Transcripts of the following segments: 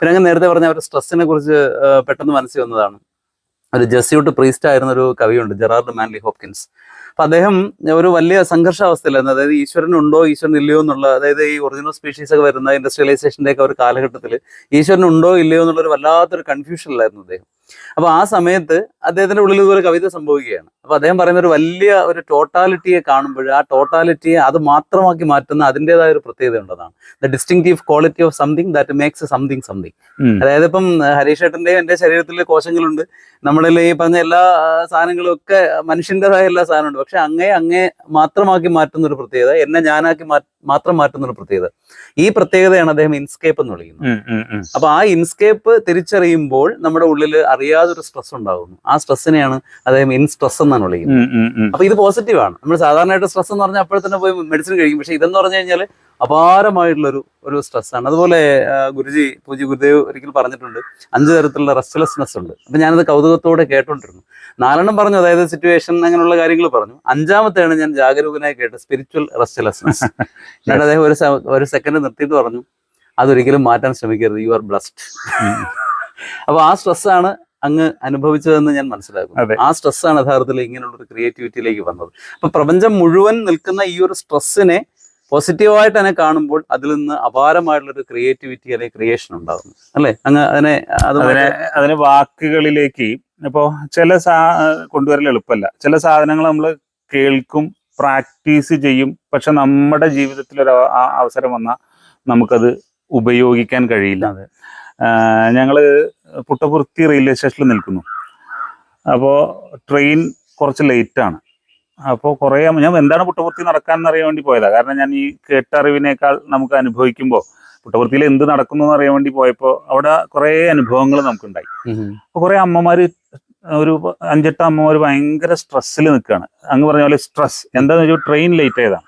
പിന്നെ അങ്ങ് നേരത്തെ പറഞ്ഞ അവരുടെ സ്ട്രെസ്സിനെ കുറിച്ച് പെട്ടെന്ന് മനസ്സിൽ വന്നതാണ്. ഒരു ജെസ്യൂട്ട് പ്രീസ്റ്റ് ആയിരുന്ന ഒരു കവിയുണ്ട് ജെറാർഡ് മാൻലി ഹോപ്കിൻസ്. അപ്പൊ അദ്ദേഹം ഒരു വലിയ സംഘർഷാവസ്ഥയിലായിരുന്നു. അതായത് ഈശ്വരൻ ഉണ്ടോ ഈശ്വരൻ ഇല്ലയോ എന്നുള്ള അതായത് ഈ ഒറിജിനൽ സ്പീഷീസ് ഒക്കെ വരുന്ന ഇൻഡസ്ട്രിയലൈസേഷന്റെ ഒക്കെ ഒരു കാലഘട്ടത്തിൽ ഈശ്വരൻ ഉണ്ടോ ഇല്ലയോ എന്നുള്ള ഒരു വല്ലാത്തൊരു കൺഫ്യൂഷനിലായിരുന്നു അദ്ദേഹം. അപ്പൊ ആ സമയത്ത് അദ്ദേഹത്തിന്റെ ഉള്ളിൽ ഇതുപോലെ കവിത സംഭവിക്കുകയാണ്. അപ്പൊ അദ്ദേഹം പറയുന്ന ഒരു വലിയ ഒരു ടോട്ടാലിറ്റിയെ കാണുമ്പോൾ ആ ടോട്ടാലിറ്റിയെ അത് മാത്രമാക്കി മാറ്റുന്ന അതിന്റെതായ ഒരു പ്രത്യേകത ഉണ്ടെന്നാണ് the distinctive quality of something that makes something something അതായത് ഇപ്പം ഹരീഷ് ഏട്ടന്റെയും എന്റെ ശരീരത്തിൽ കോശങ്ങളുണ്ട്. നമ്മളിൽ ഈ പറഞ്ഞ എല്ലാ സാധനങ്ങളും ഒക്കെ മനുഷ്യന്റെതായ എല്ലാ സാധനമുണ്ട്. പക്ഷെ അങ്ങേ അങ്ങേ മാത്രമാക്കി മാറ്റുന്ന ഒരു പ്രത്യേകത എന്നെ ഞാനാക്കി മാത്രം മാറ്റുന്ന ഒരു പ്രത്യേകത. ഈ പ്രത്യേകതയാണ് അദ്ദേഹം ഇൻസ്കേപ്പ് എന്ന് വിളിക്കുന്നത്. അപ്പൊ ആ ഇൻസ്കേപ്പ് തിരിച്ചറിയുമ്പോൾ നമ്മുടെ ഉള്ളിൽ അറിയാതൊരു സ്ട്രെസ് ഉണ്ടാകുന്നു ആ സ്ട്രെസ്സിനെയാണ് അദ്ദേഹം ഇൻ സ്ട്രെസ് എന്നാണ് വിളിക്കുന്നത്. അപ്പൊ ഇത് പോസിറ്റീവ് ആണ്. നമ്മൾ സാധാരണയായിട്ട് സ്ട്രെസ് എന്ന് പറഞ്ഞാൽ അപ്പോൾ തന്നെ പോയി മെഡിസിൻ കഴിക്കും. പക്ഷെ ഇതെന്ന് പറഞ്ഞു കഴിഞ്ഞാൽ അപാരമായിട്ടുള്ളൊരു ഒരു ഒരു സ്ട്രെസ് ആണ്. അതുപോലെ ഗുരുജി പൂജി ഗുരുദേവ് ഒരിക്കൽ പറഞ്ഞിട്ടുണ്ട്. അഞ്ച് തരത്തിലുള്ള റെസ്റ്റ്ലെസ്നെസ് ഉണ്ട്. അപ്പൊ ഞാനത് കൗതുകത്തോടെ കേട്ടോണ്ടിരുന്നു. നാലെണ്ണം പറഞ്ഞു അതായത് സിറ്റുവേഷൻ അങ്ങനെയുള്ള കാര്യങ്ങൾ പറഞ്ഞു. അഞ്ചാമത്തെയാണ് ഞാൻ ജാഗരൂകനായി കേട്ടത് സ്പിരിച്വൽ റെസ്റ്റ്ലെസ്നെസ് ഞാൻ അദ്ദേഹം ഒരു ഒരു സെക്കൻഡ് നിർത്തിയിട്ട് പറഞ്ഞു അതൊരിക്കലും മാറ്റാൻ ശ്രമിക്കരുത്. യു ആർ ബ്ലസ്ഡ് അപ്പോൾ അപ്പൊ ആ സ്ട്രെസ് ആണ് അങ്ങ് അനുഭവിച്ചതെന്ന് ഞാൻ മനസ്സിലാക്കുന്നു. ആ സ്ട്രെസ് ആണ് യഥാർത്ഥത്തിൽ ഇങ്ങനെയുള്ള ഒരു ക്രിയേറ്റിവിറ്റിയിലേക്ക് വന്നത്. അപ്പൊ പ്രപഞ്ചം മുഴുവൻ നിൽക്കുന്ന ഈ ഒരു സ്ട്രെസ്സിനെ പോസിറ്റീവായിട്ട് തന്നെ കാണുമ്പോൾ അതിൽ നിന്ന് അപാരമായിട്ടുള്ള ഒരു ക്രിയേറ്റിവിറ്റി അല്ലെങ്കിൽ ക്രിയേഷൻ ഉണ്ടാകുന്നു. അല്ലേ? അങ്ങ് അതിനെ അതുപോലെ അതിനെ അതിന് വാക്കുകളിലേക്ക് ഇപ്പോ ചില സാ കൊണ്ടുവരൽ എളുപ്പമല്ല. ചില സാധനങ്ങൾ നമ്മൾ കേൾക്കും പ്രാക്ടീസ് ചെയ്യും. പക്ഷെ നമ്മുടെ ജീവിതത്തിൽ ഒരു അവസരം വന്നാൽ നമുക്കത് ഉപയോഗിക്കാൻ കഴിയില്ല. ഞങ്ങൾ പുട്ടപുർത്തി റെയിൽവേ സ്റ്റേഷനിൽ നിൽക്കുന്നു. അപ്പോൾ ട്രെയിൻ കുറച്ച് ലേറ്റാണ് അപ്പോൾ കുറേ ഞാൻ എന്താണ് പുട്ടപുർത്തി നടക്കാൻ അറിയാൻ വേണ്ടി പോയതാണ് കാരണം ഞാൻ ഈ കേട്ടറിവിനേക്കാൾ നമുക്ക് അനുഭവിക്കുമ്പോൾ പുട്ടപുർത്തിയിൽ എന്ത് നടക്കുന്നു എന്ന് അറിയാൻ വേണ്ടി പോയപ്പോൾ അവിടെ കുറേ അനുഭവങ്ങൾ നമുക്കുണ്ടായി. അപ്പോൾ കുറേ അമ്മമാർ ഒരു അഞ്ചെട്ട് അമ്മമാർ ഭയങ്കര സ്ട്രെസ്സിൽ നിൽക്കുകയാണ് അങ്ങ് പറഞ്ഞ പോലെ സ്ട്രെസ് എന്താണെന്ന് വെച്ചാൽ ട്രെയിൻ ലേറ്റ് ആയതാണ്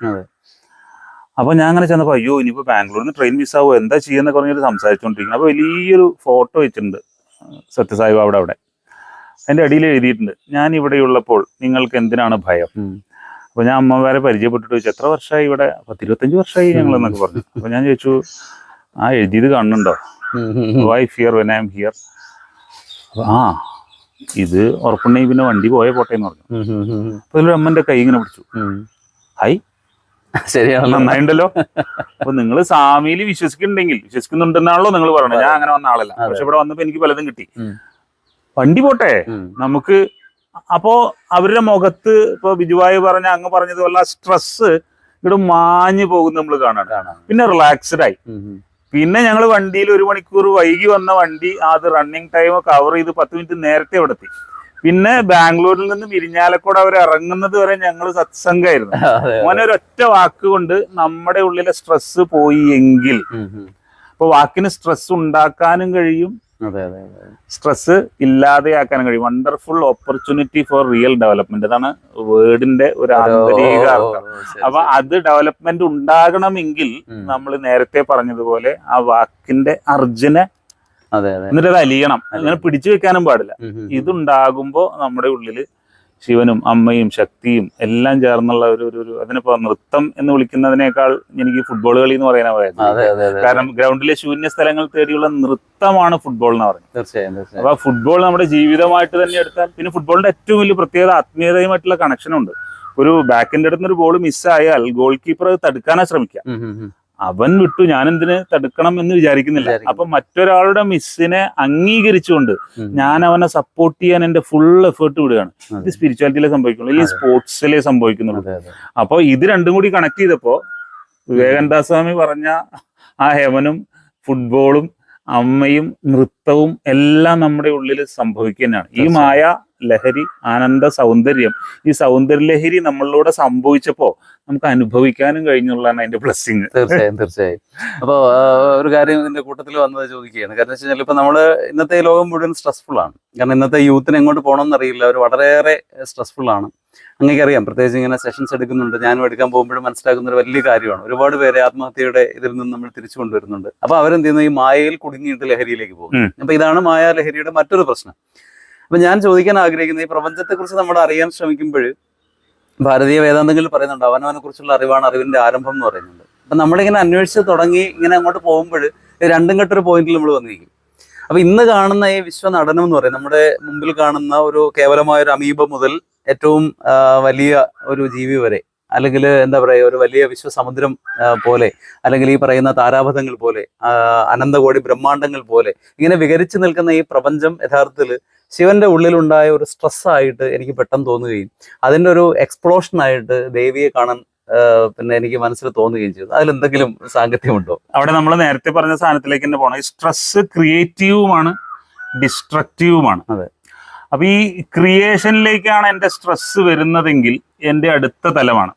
അതെ. അപ്പൊ ഞാൻ അങ്ങനെ ചെന്നപ്പോൾ അയ്യോ ഇനിയിപ്പോ ബാംഗ്ലൂരിൽ നിന്ന് ട്രെയിൻ ആവുമോ എന്താ ചെയ്യുന്ന പറഞ്ഞിട്ട് സംസാരിച്ചുകൊണ്ടിരിക്കുന്നത് അപ്പോൾ വലിയൊരു ഫോട്ടോ വെച്ചിട്ടുണ്ട് സത്യസായി അവിടെ അവിടെ. അതിന്റെ അടിയിൽ എഴുതിയിട്ടുണ്ട് ഞാൻ ഇവിടെയുള്ളപ്പോൾ നിങ്ങൾക്ക് എന്തിനാണ് ഭയം? അപ്പോൾ അപ്പൊ ഞാൻ അമ്മമാരെ പരിചയപ്പെട്ടിട്ട് ചോദിച്ചു എത്ര വർഷമായി ഇവിടെ? പത്തിരുപത്തഞ്ച് വർഷമായി ഞങ്ങൾ എന്നൊക്കെ പറഞ്ഞു. അപ്പോൾ ഞാൻ ചോദിച്ചു ആ എഴുതിയത് കാണുന്നുണ്ടോ. Why fear when I am here ആ ഇത് ഉറപ്പുണ്ടെങ്കിൽ പിന്നെ വണ്ടി പോയ പോട്ടെ എന്ന് പറഞ്ഞു. അപ്പോൾ ഇതിലൊരു അമ്മന്റെ കൈ ഇങ്ങനെ പിടിച്ചു. ഹായ് ഹൈ ശരിയാണല്ലോ. നന്നായിണ്ടല്ലോ. അപ്പൊ നിങ്ങൾ സ്വാമിയിൽ വിശ്വസിക്കുന്നുണ്ടെങ്കിൽ വിശ്വസിക്കുന്നുണ്ടെന്നാണല്ലോ നിങ്ങൾ പറയുന്നത് ഞാൻ അങ്ങനെ വന്ന ആളല്ല. പക്ഷെ ഇവിടെ വന്നപ്പോ എനിക്ക് പലതും കിട്ടി. വണ്ടി പോട്ടെ. നമുക്ക് അപ്പോ അവരുടെ മുഖത്ത് ഇപ്പൊ ബിജുവായി പറഞ്ഞ അങ്ങ് പറഞ്ഞതുപോലെ ആ സ്ട്രെസ് ഇവിടെ മാഞ്ഞു പോകുന്ന നമ്മൾ കാണാണ്. കാണാം. പിന്നെ റിലാക്സ്ഡ് ആയി. പിന്നെ ഞങ്ങൾ വണ്ടിയിൽ ഒരു മണിക്കൂർ വൈകി വന്ന വണ്ടി അത് റണ്ണിങ് ടൈം കവർ ചെയ്ത് പത്ത് മിനിറ്റ് നേരത്തെ ഇവിടെ എത്തി. പിന്നെ ബാംഗ്ലൂരിൽ നിന്ന് വിരിഞ്ഞാലക്കൂടെ അവർ ഇറങ്ങുന്നത് വരെ ഞങ്ങൾ സത്സംഗമായിരുന്നു. മോനെ ഒരൊറ്റ വാക്ക് കൊണ്ട് നമ്മുടെ ഉള്ളിലെ സ്ട്രെസ് പോയി എങ്കിൽ. അപ്പൊ വാക്കിന് സ്ട്രെസ് ഉണ്ടാക്കാനും കഴിയും. സ്ട്രെസ് ഇല്ലാതെയാക്കാനും കഴിയും. Wonderful opportunity for real development അതാണ് വേർഡിന്റെ ഒരു ആന്തരിക അർത്ഥം. അപ്പൊ അത് ഡെവലപ്മെന്റ് ഉണ്ടാകണമെങ്കിൽ നമ്മൾ നേരത്തെ പറഞ്ഞതുപോലെ ആ വാക്കിന്റെ അർജുനെ എന്നിട്ട് അത് അലിയണം. അങ്ങനെ പിടിച്ചു വെക്കാനും പാടില്ല. ഇതുണ്ടാകുമ്പോൾ നമ്മുടെ ഉള്ളിൽ ശിവനും അമ്മയും ശക്തിയും എല്ലാം ചേർന്നുള്ള ഒരു ഒരു- അതിനിപ്പോ നൃത്തം എന്ന് വിളിക്കുന്നതിനേക്കാൾ എനിക്ക് ഫുട്ബോൾ കളി എന്ന് പറയാനാ പറയുന്നത് കാരണം ഗ്രൗണ്ടിലെ ശൂന്യ സ്ഥലങ്ങൾ തേടിയുള്ള നൃത്തമാണ് ഫുട്ബോൾ എന്ന് പറയുന്നത്. തീർച്ചയായും അപ്പൊ ഫുട്ബോൾ നമ്മുടെ ജീവിതമായിട്ട് തന്നെ എടുത്താൽ പിന്നെ ഫുട്ബോളിന്റെ ഏറ്റവും വലിയ പ്രത്യേകത ആത്മീയതയുമായിട്ടുള്ള കണക്ഷൻ ഉണ്ട്. ഒരു ബാക്കിന്റെ അടുത്ത് ഒരു ബോൾ മിസ്സായാൽ ഗോൾ കീപ്പർ അത് തടുക്കാനാ ശ്രമിക്കുക. അവൻ വിട്ടു ഞാനെന്തിന് തടുക്കണം എന്ന് വിചാരിക്കുന്നില്ല. അപ്പൊ മറ്റൊരാളുടെ മിസ്സിനെ അംഗീകരിച്ചുകൊണ്ട് ഞാൻ അവനെ സപ്പോർട്ട് ചെയ്യാൻ എന്റെ ഫുൾ എഫേർട്ട് വിടുകയാണ്. ഇത്. സ്പിരിച്വാലിറ്റിയിലെ സംഭവിക്കുള്ളൂ ഈ സ്പോർട്സിലെ സംഭവിക്കുന്നുള്ളൂ. അപ്പോൾ ഇത് രണ്ടും കൂടി കണക്ട് ചെയ്തപ്പോ വിവേകാനന്ദ സ്വാമി പറഞ്ഞ ആ ഹെവനും ഫുട്ബോളും അമ്മയും നൃത്തവും എല്ലാം നമ്മുടെ ഉള്ളിൽ സംഭവിക്കുന്നതാണ് ഈ മായ ലഹരി ആനന്ദ സൗന്ദര്യം. ഈ സൗന്ദര്യ ലഹരി നമ്മളിലൂടെ സംഭവിച്ചപ്പോ നമുക്ക് അനുഭവിക്കാനും കഴിഞ്ഞുള്ളതാണ് അതിന്റെ ബ്ലെസ്സിങ് തീർച്ചയായും തീർച്ചയായും. അപ്പോൾ ഒരു കാര്യം ഇതിന്റെ കൂട്ടത്തിൽ വന്നത് ചോദിക്കുകയാണ്. കാരണം വെച്ച് കഴിഞ്ഞാൽ ഇപ്പൊ നമ്മൾ ഇന്നത്തെ ലോകം മുഴുവൻ സ്ട്രെസ്ഫുൾ ആണ്. കാരണം ഇന്നത്തെ യൂത്തിന് എങ്ങോട്ട് പോകണമെന്ന് അറിയില്ല. അവർ വളരെയേറെ സ്ട്രെസ്ഫുൾ ആണ്. അങ്ങനെ അറിയാം പ്രത്യേകിച്ച് ഇങ്ങനെ സെഷൻസ് എടുക്കുന്നുണ്ട്. ഞാനും എടുക്കാൻ പോകുമ്പോഴും മനസ്സിലാക്കുന്ന ഒരു വലിയ കാര്യമാണ്. ഒരുപാട് പേരെ ആത്മഹത്യയുടെ ഇതിൽ നിന്ന് നമ്മൾ തിരിച്ചു കൊണ്ടുവരുന്നുണ്ട്. അപ്പൊ അവരെന്ത് ചെയ്യുന്നു? ഈ മായയിൽ കുടുങ്ങിയിട്ട് ലഹരിയിലേക്ക് പോകും. അപ്പൊ ഇതാണ് മായ ലഹരിയുടെ മറ്റൊരു പ്രശ്നം. അപ്പൊ ഞാൻ ചോദിക്കാൻ ആഗ്രഹിക്കുന്ന ഈ പ്രപഞ്ചത്തെ കുറിച്ച് നമ്മൾ അറിയാൻ ശ്രമിക്കുമ്പോൾ ഭാരതീയ വേദാന്തങ്ങളിൽ പറയുന്നുണ്ട് അവനവനെ കുറിച്ചുള്ള അറിവാണ് അറിവിന്റെ ആരംഭം എന്ന് പറയുന്നുണ്ട്. അപ്പൊ നമ്മളിങ്ങനെ അന്വേഷിച്ച് തുടങ്ങി ഇങ്ങനെ അങ്ങോട്ട് പോകുമ്പോൾ രണ്ടും കെട്ടൊരു പോയിന്റിൽ നമ്മൾ വന്നിരിക്കും. അപ്പൊ ഇന്ന് കാണുന്ന ഈ വിശ്വ നടനം എന്ന് പറയും നമ്മുടെ മുമ്പിൽ കാണുന്ന ഒരു കേവലമായ ഒരു അമീബ മുതൽ ഏറ്റവും വലിയ ഒരു ജീവി വരെ അല്ലെങ്കിൽ എന്താ പറയുക ഒരു വലിയ വിശ്വസമുദ്രം പോലെ അല്ലെങ്കിൽ ഈ പറയുന്ന താരാപഥങ്ങൾ പോലെ അനന്തകോടി ബ്രഹ്മാണ്ടങ്ങൾ പോലെ ഇങ്ങനെ വികരിച്ചു നിൽക്കുന്ന ഈ പ്രപഞ്ചം യഥാർത്ഥത്തിൽ ശിവന്റെ ഉള്ളിലുണ്ടായ ഒരു സ്ട്രെസ് ആയിട്ട് എനിക്ക് പെട്ടെന്ന് തോന്നുകയും അതിന്റെ ഒരു എക്സ്പ്ലോഷൻ ആയിട്ട് ദേവിയെ കാണാൻ പിന്നെ എനിക്ക് മനസ്സിൽ തോന്നുകയും ചെയ്തു. അതിലെന്തെങ്കിലും സാങ്കത്യമുണ്ടോ? അവിടെ നമ്മൾ നേരത്തെ പറഞ്ഞ സാധനത്തിലേക്ക് തന്നെ പോകണം ഈ സ്ട്രെസ് ക്രിയേറ്റീവുമാണ് ഡിസ്ട്രക്റ്റീവുമാണ് അതെ. അപ്പൊ ഈ ക്രിയേഷനിലേക്കാണ് എന്റെ സ്ട്രെസ് വരുന്നതെങ്കിൽ എന്റെ അടുത്ത തലമാണ്.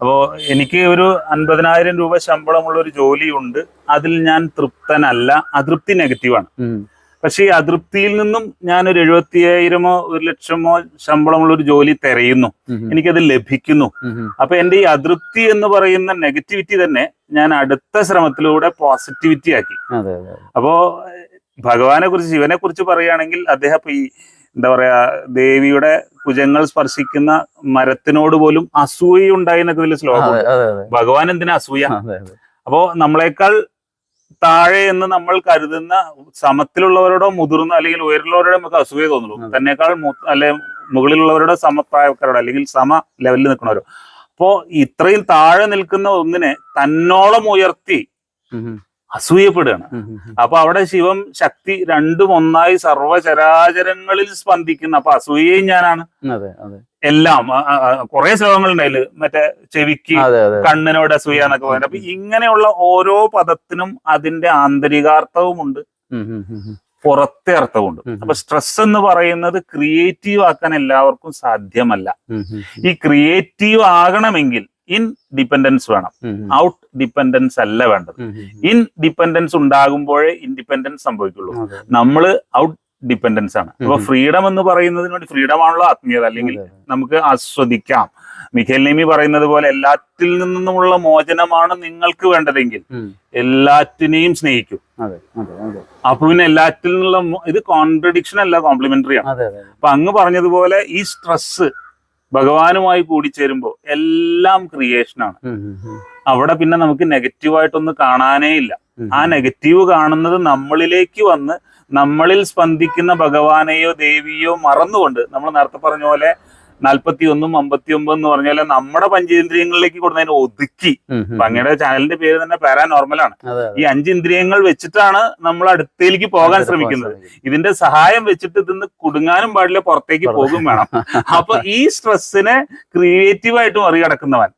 അപ്പോ എനിക്ക് ഒരു അൻപതിനായിരം രൂപ ശമ്പളമുള്ള ഒരു ജോലിയുണ്ട്. അതിൽ ഞാൻ തൃപ്തനല്ല അതൃപ്തി നെഗറ്റീവാണ് പക്ഷേ ഈ അതൃപ്തിയിൽ നിന്നും ഞാൻ ഒരു എഴുപത്തിയായിരമോ ഒരു ലക്ഷമോ ശമ്പളമുള്ള ഒരു ജോലി തിരയുന്നു. എനിക്കത് ലഭിക്കുന്നു. അപ്പൊ എന്റെ ഈ അതൃപ്തി എന്ന് പറയുന്ന നെഗറ്റിവിറ്റി തന്നെ ഞാൻ അടുത്ത ശ്രമത്തിലൂടെ പോസിറ്റിവിറ്റി ആക്കി. അപ്പോ ഭഗവാനെ കുറിച്ച് ശിവനെ കുറിച്ച് പറയുകയാണെങ്കിൽ അദ്ദേഹം ഈ എന്താ പറയാ ദേവിയുടെ ഭുജങ്ങൾ സ്പർശിക്കുന്ന മരത്തിനോട് പോലും അസൂയ ഉണ്ടായി എന്നൊക്കെ ഇതിൽ ശ്ലോകം ഭഗവാൻ എന്തിനാ അസൂയ? അപ്പോ നമ്മളെക്കാൾ താഴെ എന്ന് നമ്മൾ കരുതുന്ന സമത്തിലുള്ളവരോടോ മുതിർന്ന അല്ലെങ്കിൽ ഉയരുള്ളവരോടോ നമുക്ക് അസൂയ തോന്നുള്ളൂ. തന്നെക്കാൾ അല്ലെ മുകളിലുള്ളവരോടോ സമപ്രായക്കാരോടോ അല്ലെങ്കിൽ സമ ലെവലിൽ നിൽക്കുന്നവരോ. അപ്പോ ഇത്രയും താഴെ നിൽക്കുന്ന ഒന്നിനെ തന്നോളം ഉയർത്തി അസൂയപ്പെടുകയാണ്. അപ്പൊ അവിടെ ശിവം ശക്തി രണ്ടും ഒന്നായി സർവചരാചരങ്ങളിൽ സ്പന്ദിക്കുന്ന. അപ്പൊ അസൂയയും ഞാനാണ്. അതെ അതെ. എല്ലാം കുറെ ശ്ലോകങ്ങളുണ്ടായിൽ മറ്റേ ചെവിക്ക് കണ്ണിനോട് അസൂയ എന്നൊക്കെ പറയുന്നത്. അപ്പൊ ഇങ്ങനെയുള്ള ഓരോ പദത്തിനും അതിന്റെ ആന്തരികാർത്ഥവുമുണ്ട്. ഉം, ഉം, ഉം, ഉം. പുറത്തെ അർത്ഥമുണ്ട്. അപ്പൊ സ്ട്രെസ് എന്ന് പറയുന്നത് ക്രിയേറ്റീവ് ആക്കാൻ എല്ലാവർക്കും സാധ്യമല്ല. ഈ ക്രിയേറ്റീവ് ആകണമെങ്കിൽ ഇൻ ഡിപെൻഡൻസ് വേണം. ഔട്ട് ഡിപെൻഡൻസ് അല്ല വേണ്ടത്. ഇൻ ഡിപെൻഡൻസ് ഉണ്ടാകുമ്പോഴേ ഇൻഡിപെൻഡൻസ് സംഭവിക്കുള്ളൂ. നമ്മൾ നമ്മൾ ഔട്ട് ഡിപ്പെൻഡൻസ് ആണ്. അപ്പൊ ഫ്രീഡം എന്ന് പറയുന്നതിന് വേണ്ടി ഫ്രീഡം ആണല്ലോ ആത്മീയത. അല്ലെങ്കിൽ. നമുക്ക് ആസ്വദിക്കാം. മിഖേൽ നെയ്മി പറയുന്നത് പോലെ എല്ലാത്തിൽ നിന്നുമുള്ള മോചനമാണ് നിങ്ങൾക്ക് വേണ്ടതെങ്കിൽ. എല്ലാറ്റിനെയും സ്നേഹിക്കും. അപ്പൊ പിന്നെ എല്ലാറ്റിൽ നിന്നുള്ള ഇത് കോൺട്രഡിക്ഷൻ അല്ല കോംപ്ലിമെന്ററി ആണ്. അപ്പൊ അങ്ങ് പറഞ്ഞതുപോലെ ഈ സ്ട്രെസ് ഭഗവാനുമായി കൂടിച്ചേരുമ്പോൾ എല്ലാം ഉം. അവിടെ പിന്നെ നമുക്ക് നെഗറ്റീവായിട്ടൊന്നും കാണാനേ ഇല്ല. ആ നെഗറ്റീവ് കാണുന്നത് നമ്മളിലേക്ക് വന്ന് നമ്മളിൽ സ്പന്ദിക്കുന്ന ഭഗവാനെയോ ദേവിയോ മറന്നുകൊണ്ട് നമ്മൾ നേരത്തെ പറഞ്ഞ പോലെ നാൽപ്പത്തി ഒന്നും അമ്പത്തി ഒമ്പത് എന്ന് പറഞ്ഞാൽ നമ്മുടെ പഞ്ചേന്ദ്രിയങ്ങളിലേക്ക് കൊടുത്തതിനെ ഒതുക്കി. അങ്ങയുടെ ചാനലിന്റെ പേര് തന്നെ പാരാനോർമൽ ആണ്. ഈ അഞ്ച് ഇന്ദ്രിയങ്ങൾ വെച്ചിട്ടാണ് നമ്മൾ അടുത്തേക്ക് പോകാൻ ശ്രമിക്കുന്നത്. ഇതിന്റെ സഹായം വെച്ചിട്ട് ഇതിന്ന് കുടുങ്ങാനും പാടില്ല പുറത്തേക്ക് പോകും വേണം. അപ്പൊ ഈ സ്ട്രെസ്സിനെ ക്രിയേറ്റീവായിട്ട് മറികടക്കുന്നവൻ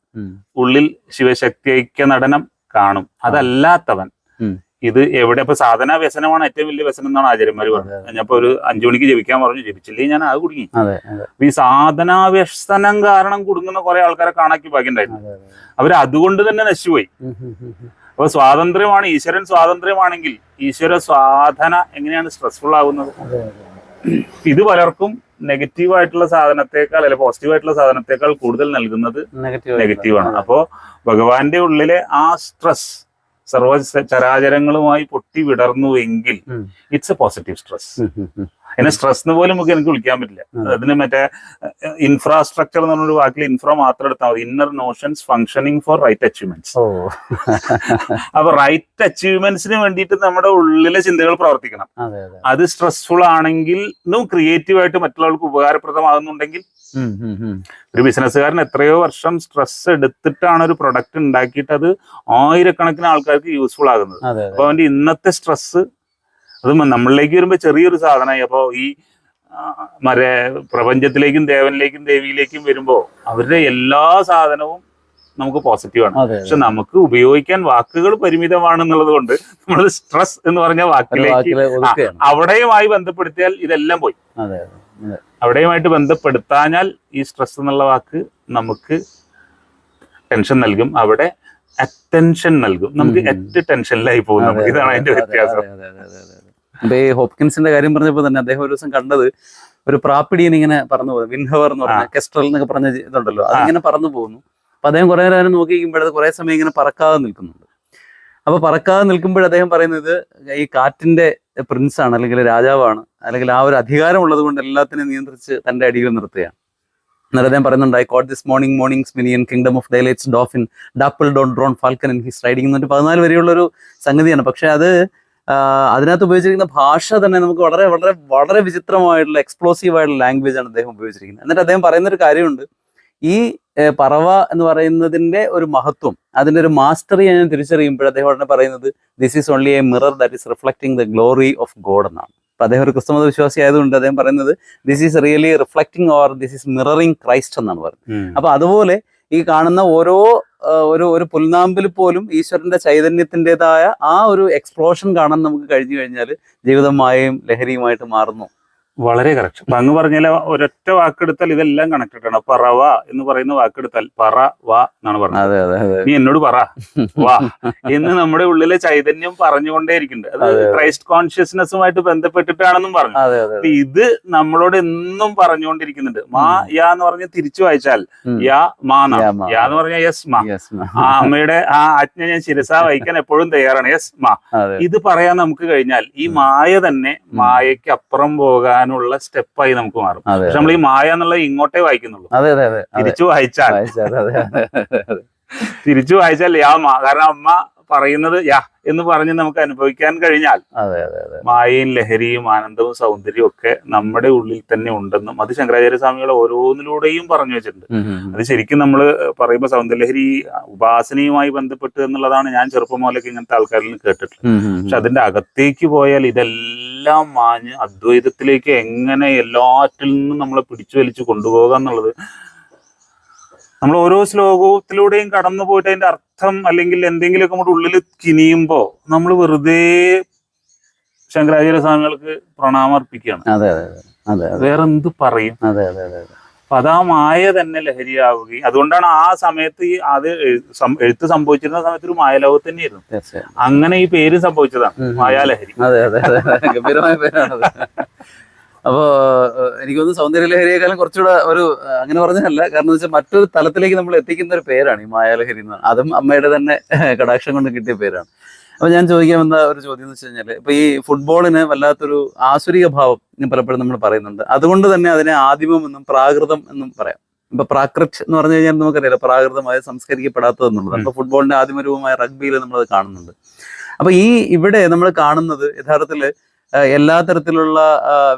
ഉള്ളിൽ ശിവശക്തി ഐക്യ നടനം കാണും. അതല്ലാത്തവൻ. ഇത് എവിടെ ഇപ്പൊ സാധന വ്യസനമാണ് ഏറ്റവും വലിയ വ്യസനം എന്നാണ് ആചാര്യന്മാര് പറഞ്ഞത്. ഞാൻ ഒരു അഞ്ചു മണിക്ക് ജപിക്കാൻ പറഞ്ഞു ജപിച്ചില്ലെങ്കിൽ ഞാൻ അത് കുടുങ്ങി. അപ്പൊ ഈ സാധനാ വ്യസനം കാരണം കുടുങ്ങുന്ന കുറെ ആൾക്കാരെ കാണാക്കി ബാക്കിണ്ടായിരുന്നു അവർ അതുകൊണ്ട് തന്നെ നശിച്ചുപോയി. അപ്പൊ സ്വാതന്ത്ര്യമാണ് ഈശ്വരൻ സ്വാതന്ത്ര്യമാണെങ്കിൽ ഈശ്വര സാധന എങ്ങനെയാണ് സ്ട്രെസ്ഫുൾ ആകുന്നത്. ഇത് പലർക്കും നെഗറ്റീവ് ആയിട്ടുള്ള സാധനത്തെക്കാൾ അല്ലെ പോസിറ്റീവ് ആയിട്ടുള്ള സാധനത്തെക്കാൾ കൂടുതൽ നൽകുന്നത് നെഗറ്റീവാണ് നെഗറ്റീവ് ആണ്. അപ്പോ ഭഗവാന്റെ ഉള്ളിലെ ആ സ്ട്രെസ് സർവ ചരാചരങ്ങളുമായി പൊട്ടി വിടർന്നുവെങ്കിൽ. It's a positive stress. അതിനെ സ്ട്രെസ് എന്ന് പോലും നമുക്ക് എനിക്ക് വിളിക്കാൻ പറ്റില്ല. അതിന് മറ്റേ ഇൻഫ്രാസ്ട്രക്ചർ എന്ന് പറഞ്ഞൊരു വാക്കിൽ ഇൻഫ്ര മാത്രം എടുത്താൽ മതി inner notions functioning for right achievements അപ്പൊ റൈറ്റ് അച്ചീവ്മെന്റ്സിന് വേണ്ടിയിട്ട് നമ്മുടെ ഉള്ളിലെ ചിന്തകൾ പ്രവർത്തിക്കണം അതെ സ്ട്രെസ്ഫുൾ ആണെങ്കിൽ ക്രിയേറ്റീവ് ആയിട്ട് മറ്റുള്ളവർക്ക് ഉപകാരപ്രദമാകുന്നുണ്ടെങ്കിൽ. ഒരു ബിസിനസ്സുകാരൻ എത്രയോ വർഷം സ്ട്രെസ് എടുത്തിട്ടാണ് ഒരു പ്രൊഡക്റ്റ് ഉണ്ടാക്കിയിട്ട് അത് ആയിരക്കണക്കിന് ആൾക്കാർക്ക് യൂസ്ഫുൾ ആകുന്നത്. അപ്പൊ അവന്റെ ഇന്നത്തെ സ്ട്രെസ് അത് നമ്മളിലേക്ക് വരുമ്പോ ചെറിയൊരു സാധനമായി. അപ്പൊ ഈ മറ്റേ പ്രപഞ്ചത്തിലേക്കും ദേവനിലേക്കും ദേവിയിലേക്കും വരുമ്പോ അവരുടെ എല്ലാ സാധനവും നമുക്ക് പോസിറ്റീവാണ് ആണ്. പക്ഷെ നമുക്ക് ഉപയോഗിക്കാൻ വാക്കുകൾ പരിമിതമാണെന്നുള്ളത് കൊണ്ട് നമ്മൾ സ്ട്രെസ് എന്ന് പറഞ്ഞ വാക്കിലേക്ക് അവിടെയുമായി ബന്ധപ്പെടുത്തിയാൽ ഇതെല്ലാം പോയി. അവിടെയുമായിട്ട് ബന്ധപ്പെടുത്താഞ്ഞാൽ ഈ സ്ട്രെസ് എന്നുള്ള വാക്ക് നമുക്ക് ടെൻഷൻ നൽകും. അവിടെ അറ്റൻഷൻ നൽകും. നമുക്ക്. എറ്റ് ടെൻഷനിലായി പോകും. നമുക്ക് ഇതാണ് അതിന്റെ വ്യത്യാസം. അപ്പൊ ഈ ഹോപ്കിൻസിന്റെ കാര്യം പറഞ്ഞപ്പോ തന്നെ അദ്ദേഹം ഒരു ദിവസം കണ്ടത് ഒരു പ്രാപ്പിടിയൻ ഇങ്ങനെ പറന്നു പോകുന്നു. വിൻഹവർ എന്ന് പറഞ്ഞ കെസ്ട്രൽ എന്നൊക്കെ പറഞ്ഞ ഇതുണ്ടല്ലോ. അതിങ്ങനെ പറന്നു പോകുന്നു. അപ്പൊ അദ്ദേഹം കുറെ നേരം നോക്കി നിൽക്കുമ്പോഴത് കുറെ സമയം ഇങ്ങനെ പറക്കാതെ നിൽക്കുന്നുണ്ട്. അപ്പൊ പറക്കാതെ നിൽക്കുമ്പോൾ അദ്ദേഹം പറയുന്നത് ഈ കാറ്റിന്റെ പ്രിൻസ് ആണ് അല്ലെങ്കിൽ രാജാവാണ്. അല്ലെങ്കിൽ ആ ഒരു അധികാരമുള്ളത് കൊണ്ട് എല്ലാത്തിനെയും നിയന്ത്രിച്ച് തന്റെ അടിയിൽ നിർത്തുകയാണ്. എന്നിട്ട് അദ്ദേഹം പറയുന്നുണ്ട് I caught this morning morning's minion kingdom of daylight's dauphin dapple dawn drawn falcon in his riding എന്നിട്ട് പതിനാല് വരെയുള്ള ഒരു സംഗതിയാണ്. പക്ഷെ അത് അതിനകത്ത് ഉപയോഗിച്ചിരിക്കുന്ന ഭാഷ തന്നെ നമുക്ക് വളരെ വളരെ വളരെ വിചിത്രമായിട്ടുള്ള എക്സ്പ്ലോസീവ് ആയിട്ടുള്ള ലാംഗ്വേജ് ആണ് അദ്ദേഹം ഉപയോഗിച്ചിരിക്കുന്നത്. എന്നിട്ട് അദ്ദേഹം പറയുന്ന ഒരു കാര്യമുണ്ട്. ഈ പറവ എന്ന് പറയുന്നതിന്റെ ഒരു മഹത്വം. അതിന്റെ ഒരു മാസ്റ്ററി ഞാൻ തിരിച്ചറിയുമ്പോൾ അദ്ദേഹം ഉടനെ പറയുന്നത് this is only a mirror that is reflecting the glory of God എന്നാണ്. അപ്പൊ അദ്ദേഹം ഒരു ക്രിസ്തുമത വിശ്വാസി ആയതുകൊണ്ട് അദ്ദേഹം പറയുന്നത് this is really reflecting or this is mirroring Christ എന്നാണ് പറയുന്നത്. അപ്പൊ അതുപോലെ ഈ കാണുന്ന ഓരോ ഒരു ഒരു പുൽനാമ്പിൽ പോലും ഈശ്വരന്റെ ചൈതന്യത്തിന്റെതായ ആ ഒരു എക്സ്പ്ലോഷൻ കാണാൻ നമുക്ക് കഴിഞ്ഞു കഴിഞ്ഞാൽ ജീവിതമായും ലഹരിയുമായിട്ട് മാറുന്നു. വളരെ കറക്റ്റ് അപ്പൊ അങ്ങ് പറഞ്ഞാൽ ഒരൊറ്റ വാക്കെടുത്താൽ ഇതെല്ലാം കണക്റ്റഡ് ആണ്. പറവ എന്ന് പറയുന്ന വാക്കെടുത്താൽ പറ വാ എന്നാണ് പറഞ്ഞത്. നീ എന്നോട് പറ വാ. എന്ന് നമ്മുടെ ഉള്ളിലെ ചൈതന്യം പറഞ്ഞുകൊണ്ടേയിരിക്കുന്നുണ്ട് അത്. ക്രൈസ്റ്റ് കോൺഷ്യസ്നെസ്സുമായിട്ട് ബന്ധപ്പെട്ടിട്ടാണെന്നും പറഞ്ഞു. അപ്പൊ ഇത് നമ്മളോട് എന്നും പറഞ്ഞുകൊണ്ടിരിക്കുന്നുണ്ട്. മാ യാ എന്ന് പറഞ്ഞ് തിരിച്ചു വായിച്ചാൽ യാ മാ. യാ, എന്ന് പറഞ്ഞാൽ യെസ് മാ. ആ അമ്മയുടെ ആ ആജ്ഞ ഞാൻ ശിരസ വഹിക്കാൻ എപ്പോഴും തയ്യാറാണ്. യെസ് മാ. ഇത് പറയാൻ നമുക്ക് കഴിഞ്ഞാൽ ഈ മായ തന്നെ മായയ്ക്ക് അപ്പുറം പോകാനുള്ള സ്റ്റെപ്പായി നമുക്ക് മാറും. പക്ഷെ നമ്മൾ ഈ മായ എന്നുള്ളത് ഇങ്ങോട്ടേ വായിക്കുന്നുള്ളൂ. അതെ അതെ അതെ. തിരിച്ചു വായിച്ചാൽ. തിരിച്ചു വായിച്ചാൽ യാ മാ കാരണം അമ്മ പറയുന്നത് യാ എന്ന് പറഞ്ഞ് നമുക്ക് അനുഭവിക്കാൻ കഴിഞ്ഞാൽ മായയും ലഹരിയും ആനന്ദവും സൗന്ദര്യവും ഒക്കെ നമ്മുടെ ഉള്ളിൽ തന്നെ ഉണ്ടെന്നും അത് ശങ്കരാചാര്യ സ്വാമികൾ ഓരോന്നിലൂടെയും പറഞ്ഞു വെച്ചിട്ടുണ്ട്. അത് ശരിക്കും നമ്മൾ പറയുമ്പോൾ സൗന്ദര്യലഹരി ഉപാസനയുമായി ബന്ധപ്പെട്ട് എന്നുള്ളതാണ് ഞാൻ ചെറുപ്പം മുതലൊക്കെ ഇങ്ങനത്തെ ആൾക്കാരിൽ നിന്ന് കേട്ടിട്ടുള്ളത്. പക്ഷെ അതിന്റെ അകത്തേക്ക് പോയാൽ ഇതെല്ലാം മാഞ്ഞ് അദ്വൈതത്തിലേക്ക് എങ്ങനെ എല്ലാറ്റിൽ നിന്നും നമ്മളെ പിടിച്ചു വലിച്ചു കൊണ്ടുപോകുക എന്നുള്ളത് നമ്മൾ ഓരോ ശ്ലോകത്തിലൂടെയും കടന്നു പോയിട്ട് അതിന്റെ അർത്ഥം അല്ലെങ്കിൽ എന്തെങ്കിലുമൊക്കെ നമ്മുടെ ഉള്ളിൽ കിനിയുമ്പോ നമ്മൾ വെറുതെ ശങ്കരാചാര്യ സ്വാമികൾക്ക് പ്രണാമർപ്പിക്കുകയാണ് വേറെ എന്ത് പറയും? അതെ അതെ അതെ. അപ്പൊ അത് ആ മായ തന്നെ ലഹരിയാവുകയും അതുകൊണ്ടാണ് ആ സമയത്ത് ഈ അത് എഴുത്ത് സംഭവിച്ചിരുന്ന സമയത്ത് ഒരു മായലോകത്ത് തന്നെയായിരുന്നു. അങ്ങനെ ഈ പേര് സംഭവിച്ചതാണ്. മായാലഹരി. അതെ അതെ ഗംഭീരമായ പേരാണ് അപ്പോ എനിക്കൊന്ന് സൗന്ദര്യലഹരിയേക്കാളും കുറച്ചുകൂടെ ഒരു അങ്ങനെ പറഞ്ഞതല്ല. കാരണം വെച്ചാൽ മറ്റൊരു തലത്തിലേക്ക് നമ്മൾ എത്തിക്കുന്ന ഒരു പേരാണ് ഈ മായാലഹരി എന്ന് അതും അമ്മയുടെ തന്നെ കടാക്ഷം കൊണ്ട് കിട്ടിയ പേരാണ്. അപ്പൊ ഞാൻ ചോദിക്കാൻ വന്ന ഒരു ചോദ്യം എന്ന് വെച്ച് കഴിഞ്ഞാൽ ഇപ്പൊ ഈ ഫുട്ബോളിന് വല്ലാത്തൊരു ആസുരിക ഭാവം പലപ്പോഴും നമ്മൾ പറയുന്നുണ്ട്. അതുകൊണ്ട് തന്നെ അതിനെ ആദിമം എന്നും പ്രാകൃതം എന്നും പറയാം. ഇപ്പൊ പ്രാകൃത് എന്ന് പറഞ്ഞു കഴിഞ്ഞാൽ നമുക്കറിയാലോ പ്രാകൃതമായി സംസ്കരിക്കപ്പെടാത്തത് എന്നുള്ളത്. അപ്പൊ ഫുട്ബോളിന്റെ ആദിമരൂപമായ റഗ്ബിയിൽ അത് കാണുന്നുണ്ട്. അപ്പൊ ഈ ഇവിടെ നമ്മൾ കാണുന്നത് യഥാർത്ഥത്തിൽ ആ, എല്ലാ തരത്തിലുള്ള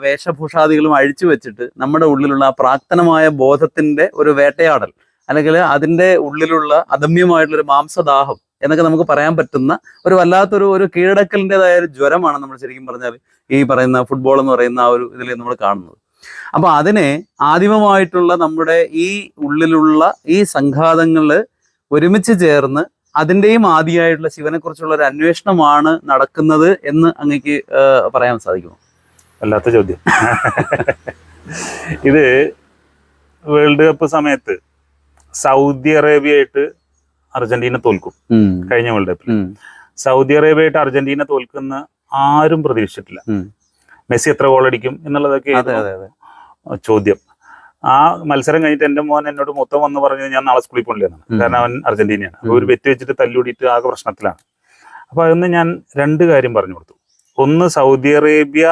വേഷഭൂഷാദികളും അഴിച്ചു വെച്ചിട്ട് നമ്മുടെ ഉള്ളിലുള്ള ആ പ്രാക്തനമായ ബോധത്തിന്റെ ഒരു വേട്ടയാടൽ അല്ലെങ്കിൽ അതിന്റെ ഉള്ളിലുള്ള അദമ്യമായിട്ടുള്ള ഒരു മാംസദാഹം എന്നൊക്കെ നമുക്ക് പറയാൻ പറ്റുന്ന ഒരു വല്ലാത്തൊരു ഒരു കീഴടക്കലിന്റെതായ ഒരു ജ്വരമാണ് നമ്മൾ ശരിക്കും പറഞ്ഞാൽ ഈ പറയുന്ന ഫുട്ബോൾ എന്ന് പറയുന്ന ആ ഒരു ഇതിൽ നമ്മൾ കാണുന്നത്. അപ്പൊ അതിനെ ആദിമമായിട്ടുള്ള നമ്മുടെ ഈ ഉള്ളിലുള്ള ഈ സംഘാതങ്ങൾ ഒരുമിച്ച് ചേർന്ന് അതിന്റെയും ആദിയായിട്ടുള്ള ശിവനെ കുറിച്ചുള്ള ഒരു അന്വേഷണമാണ് നടക്കുന്നത് എന്ന് അങ്ങക്ക് പറയാൻ സാധിക്കുമോ? അല്ലാത്ത ചോദ്യം. ഇത് വേൾഡ് കപ്പ് സമയത്ത് സൗദി അറേബ്യയായിട്ട് അർജന്റീന തോൽക്കും കഴിഞ്ഞ വേൾഡ് കപ്പിൽ സൗദി അറേബ്യയായിട്ട് അർജന്റീന തോൽക്കുന്ന ആരും പ്രതീക്ഷിച്ചിട്ടില്ല. മെസ്സി എത്ര ഗോൾ അടിക്കും എന്നുള്ളതൊക്കെ ചോദ്യം. ആ മത്സരം കഴിഞ്ഞിട്ട് എന്റെ മോൻ എന്നോട് മൊത്തം വന്ന് പറഞ്ഞു ഞാൻ നാളെ സ്കൂളിൽ പോണില്ല എന്നാണ് കാരണം അവൻ അർജന്റീനയാണ്. അപ്പൊ ഒരു വെറ്റ് വെച്ചിട്ട് തല്ലുകൂടിയിട്ട് ആകെ പ്രശ്നത്തിലാണ്. അപ്പൊ അതൊന്ന് ഞാൻ രണ്ട് കാര്യം പറഞ്ഞു കൊടുത്തു. ഒന്ന് സൗദി അറേബ്യ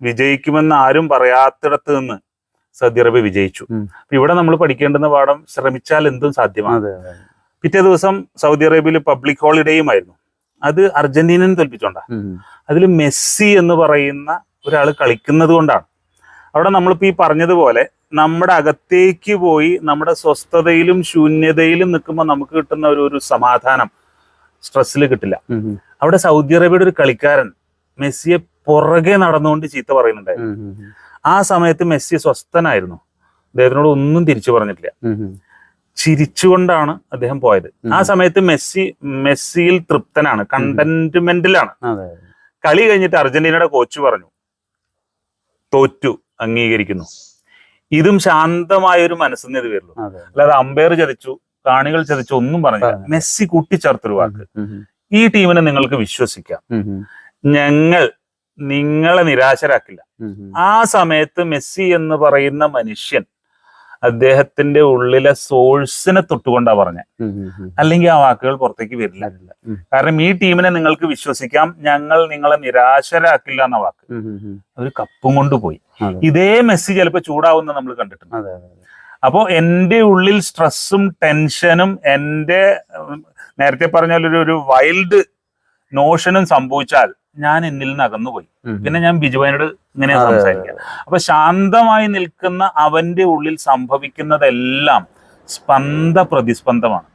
വിജയിക്കുമെന്ന് ആരും പറയാത്തിടത്ത് നിന്ന് സൗദി അറേബ്യ വിജയിച്ചു. ഇവിടെ നമ്മൾ പഠിക്കേണ്ടുന്ന പാഠം ശ്രമിച്ചാൽ എന്തും സാധ്യമാണ്. പിറ്റേ ദിവസം സൗദി അറേബ്യയിൽ പബ്ലിക് ഹോളിഡേയും ആയിരുന്നു അത് അർജന്റീനനെ തോൽപ്പിച്ചോണ്ടാണ് അതിൽ മെസ്സി എന്ന് പറയുന്ന ഒരാൾ കളിക്കുന്നത് കൊണ്ടാണ്. അവിടെ നമ്മളിപ്പോൾ ഈ പറഞ്ഞതുപോലെ നമ്മുടെ അകത്തേക്ക് പോയി നമ്മുടെ സ്വസ്ഥതയിലും ശൂന്യതയിലും നിൽക്കുമ്പോൾ നമുക്ക് കിട്ടുന്ന ഒരു ഒരു സമാധാനം സ്ട്രെസ്സിൽ കിട്ടില്ല. അവിടെ സൗദി അറേബ്യയുടെ ഒരു കളിക്കാരൻ മെസ്സിയെ പുറകെ നടന്നുകൊണ്ട് ചീത്ത പറയുന്നുണ്ടായിരുന്നു ആ സമയത്ത് മെസ്സി സ്വസ്ഥനായിരുന്നു. അദ്ദേഹത്തിനോട് ഒന്നും തിരിച്ചു പറഞ്ഞിട്ടില്ല. ചിരിച്ചുകൊണ്ടാണ് അദ്ദേഹം പോയത്. ആ സമയത്ത് മെസ്സി മെസ്സിയിൽ തൃപ്തനാണ് കണ്ടന്റ്മെന്റിലാണ്. കളി കഴിഞ്ഞിട്ട് അർജന്റീനയുടെ കോച്ച് പറഞ്ഞു തോറ്റു അംഗീകരിക്കുന്നു. ഇതും ശാന്തമായ ഒരു മനസ്സിന് ഇത് വരുള്ളൂ അല്ലാതെ അമ്പയർ ചതിച്ചു കാണികൾ ചതിച്ചു ഒന്നും പറഞ്ഞില്ല. മെസ്സി കൂട്ടിച്ചേർത്തൊരു വാക്ക്. ഈ ടീമിനെ നിങ്ങൾക്ക് വിശ്വസിക്കാം. ഞങ്ങൾ നിങ്ങളെ നിരാശരാക്കില്ല. ആ സമയത്ത് മെസ്സി എന്ന് പറയുന്ന മനുഷ്യൻ അദ്ദേഹത്തിന്റെ ഉള്ളിലെ സോഴ്സിനെ തൊട്ടുകൊണ്ടാ പറഞ്ഞത് ഉം. അല്ലെങ്കിൽ ആ വാക്കുകൾ പുറത്തേക്ക് വരില്ല. കാരണം ഈ ടീമിനെ നിങ്ങൾക്ക് വിശ്വസിക്കാം ഞങ്ങൾ നിങ്ങളെ നിരാശരാക്കില്ല എന്ന വാക്ക്. ഒരു കപ്പും കൊണ്ട് പോയി ഇതേ മെസ്സി ചിലപ്പോൾ ചൂടാവുന്ന നമ്മൾ കണ്ടിട്ടുണ്ട്. അപ്പോൾ എന്റെ ഉള്ളിൽ സ്ട്രെസ്സും ടെൻഷനും എന്റെ നേരത്തെ പറഞ്ഞ ഒരു വൈൽഡ് നോഷനും സംഭവിച്ചാൽ ഞാൻ എന്നിൽ നിന്ന് അകന്നുപോയി. പിന്നെ ഞാൻ ബിജുവാനോട് ഇങ്ങനെ സംസാരിക്കുക അപ്പൊ ശാന്തമായി നിൽക്കുന്ന അവന്റെ ഉള്ളിൽ സംഭവിക്കുന്നതെല്ലാം സ്പന്ദ പ്രതിസ്പന്ദമാണ്.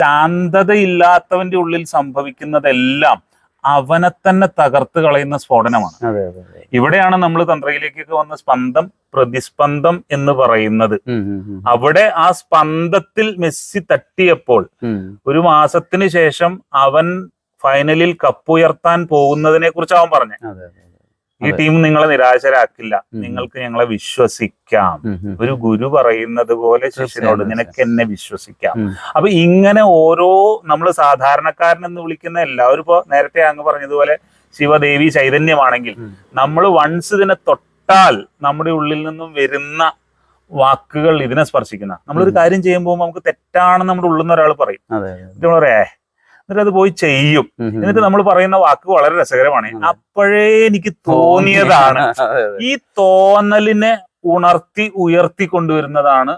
ശാന്തതയില്ലാത്തവന്റെ ഉള്ളിൽ സംഭവിക്കുന്നതെല്ലാം അവനെ തന്നെ തകർത്ത് കളയുന്ന സ്ഫോടനമാണ്. ഇവിടെയാണ് നമ്മൾ തന്ത്രയിലേക്കൊക്കെ വന്ന സ്പന്ദം പ്രതിസ്പന്ദം എന്ന് പറയുന്നത്. അവിടെ ആ സ്പന്ദത്തിൽ മെസ്സി തട്ടിയപ്പോൾ ഒരു മാസത്തിന് ശേഷം അവൻ ഫൈനലിൽ കപ്പുയർത്താൻ പോകുന്നതിനെ കുറിച്ച് അവൻ പറഞ്ഞു. ഈ ടീം നിങ്ങളെ നിരാശരാക്കില്ല. നിങ്ങൾക്ക് ഞങ്ങളെ വിശ്വസിക്കാം. ഒരു ഗുരു പറയുന്നത് പോലെ ശിഷ്യനോട് നിനക്ക് എന്നെ വിശ്വസിക്കാം. അപ്പൊ ഇങ്ങനെ ഓരോ നമ്മൾ സാധാരണക്കാരൻ എന്ന് വിളിക്കുന്ന എല്ലാവരും ഇപ്പോ നേരത്തെ അങ്ങ് പറഞ്ഞതുപോലെ ശിവദേവി ചൈതന്യമാണെങ്കിൽ നമ്മൾ വൺസ് ഇതിനെ തൊട്ടാൽ നമ്മുടെ ഉള്ളിൽ നിന്നും വരുന്ന വാക്കുകൾ ഇതിനെ സ്പർശിക്കുന്ന നമ്മളൊരു കാര്യം ചെയ്യുമ്പോൾ നമുക്ക് തെറ്റാണെന്ന് നമ്മുടെ ഉള്ളിൽ നിന്ന് ഒരാൾ പറയും. നമ്മൾ പറയാ എന്നിട്ട് അത് പോയി ചെയ്യും. എന്നിട്ട് നമ്മൾ പറയുന്ന വാക്ക് വളരെ രസകരമാണ്. അപ്പോഴേ എനിക്ക് തോന്നിയതാണ്. ഈ തോന്നലിനെ ഉണർത്തി ഉയർത്തി കൊണ്ടുവരുന്നതാണ്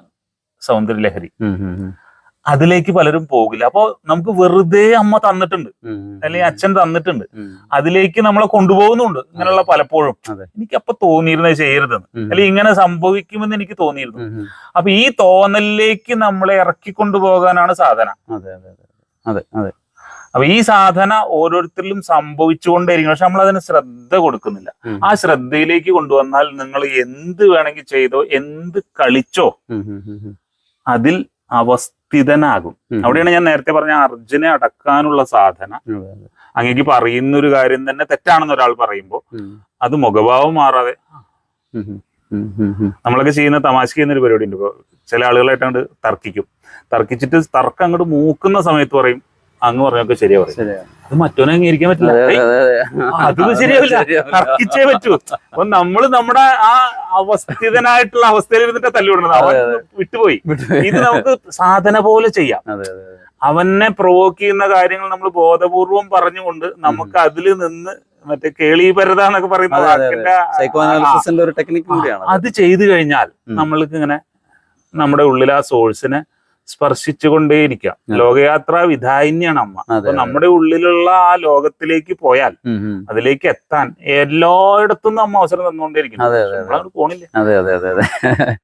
സൗന്ദര്യലഹരി. അതിലേക്ക് പലരും പോകില്ല. അപ്പോ നമുക്ക് വെറുതെ അമ്മ തന്നിട്ടുണ്ട്. അല്ലെങ്കിൽ അച്ഛൻ തന്നിട്ടുണ്ട്. അതിലേക്ക് നമ്മളെ കൊണ്ടുപോകുന്നുണ്ട് ഇങ്ങനെയുള്ള പലപ്പോഴും. എനിക്ക് അപ്പൊ തോന്നിയിരുന്നത് ചെയ്യരുതെന്ന്. അല്ലെങ്കിൽ ഇങ്ങനെ സംഭവിക്കുമെന്ന് എനിക്ക് തോന്നിയിരുന്നു. അപ്പൊ ഈ തോന്നലിലേക്ക് നമ്മളെ ഇറക്കി കൊണ്ടുപോകാനാണ് സാധന അതെ അതെ. അതെ അതെ. അപ്പൊ ഈ സാധന ഓരോരുത്തരിലും സംഭവിച്ചുകൊണ്ടേയിരിക്കും. പക്ഷെ നമ്മൾ അതിന് ശ്രദ്ധ കൊടുക്കുന്നില്ല. ആ ശ്രദ്ധയിലേക്ക് കൊണ്ടുവന്നാൽ നിങ്ങൾ എന്ത് വേണമെങ്കിൽ ചെയ്തോ എന്ത് കളിച്ചോ. അതിൽ അവസ്ഥിതനാകും. അവിടെയാണ് ഞാൻ നേരത്തെ പറഞ്ഞ അർജുനെ അടക്കാനുള്ള സാധന. അങ്ങേക്ക് പറയുന്ന ഒരു കാര്യം തന്നെ തെറ്റാണെന്ന് ഒരാൾ പറയുമ്പോൾ അത് മുഖഭാവം മാറാതെ. നമ്മളൊക്കെ ചെയ്യുന്ന തമാശക്ക് ഒരു പരിപാടി ഉണ്ട് ചില ആളുകളായിട്ട് അങ്ങോട്ട് തർക്കിക്കും. തർക്കിച്ചിട്ട് തർക്കം അങ്ങോട്ട് മൂക്കുന്ന സമയത്ത് പറയും അങ്ങ് പറഞ്ഞൊക്കെ ശരിയാ പറയും. അത് മറ്റോനെ അംഗീകരിക്കാൻ പറ്റില്ല. അതെ, അതെ, അതെ. അത്. ശരിയാവില്ല. തർക്കിച്ചേ പറ്റൂ. അപ്പൊ നമ്മൾ നമ്മുടെ ആ അവസ്ഥിതനായിട്ടുള്ള അവസ്ഥയിൽ ഇരുന്നിട്ട് തല്ലിവിടുന്നത് അവൻ വിട്ടുപോയി. ഇത് നമുക്ക് സാധന പോലെ ചെയ്യാം. അവനെ പ്രൊവോക്ക് ചെയ്യുന്ന കാര്യങ്ങൾ നമ്മൾ ബോധപൂർവം പറഞ്ഞുകൊണ്ട് നമുക്ക് അതിൽ നിന്ന് മറ്റേ കേളീപരത എന്നൊക്കെ പറയുന്നത് അത് ചെയ്തു കഴിഞ്ഞാൽ നമ്മൾക്ക് ഇങ്ങനെ നമ്മുടെ ഉള്ളിൽ ആ സോഴ്സിനെ സ്പർശിച്ചുകൊണ്ടേയിരിക്കാം ലോകയാത്ര ലോകയാത്രാ വിധായിന്യാണ് അമ്മ. അപ്പൊ നമ്മുടെ ഉള്ളിലുള്ള ആ ലോകത്തിലേക്ക് പോയാൽ. അതിലേക്ക് എത്താൻ എല്ലായിടത്തും അമ്മ അവസരം അതെ. പോണില്ല. അതെ അതെ അതെ അതെ.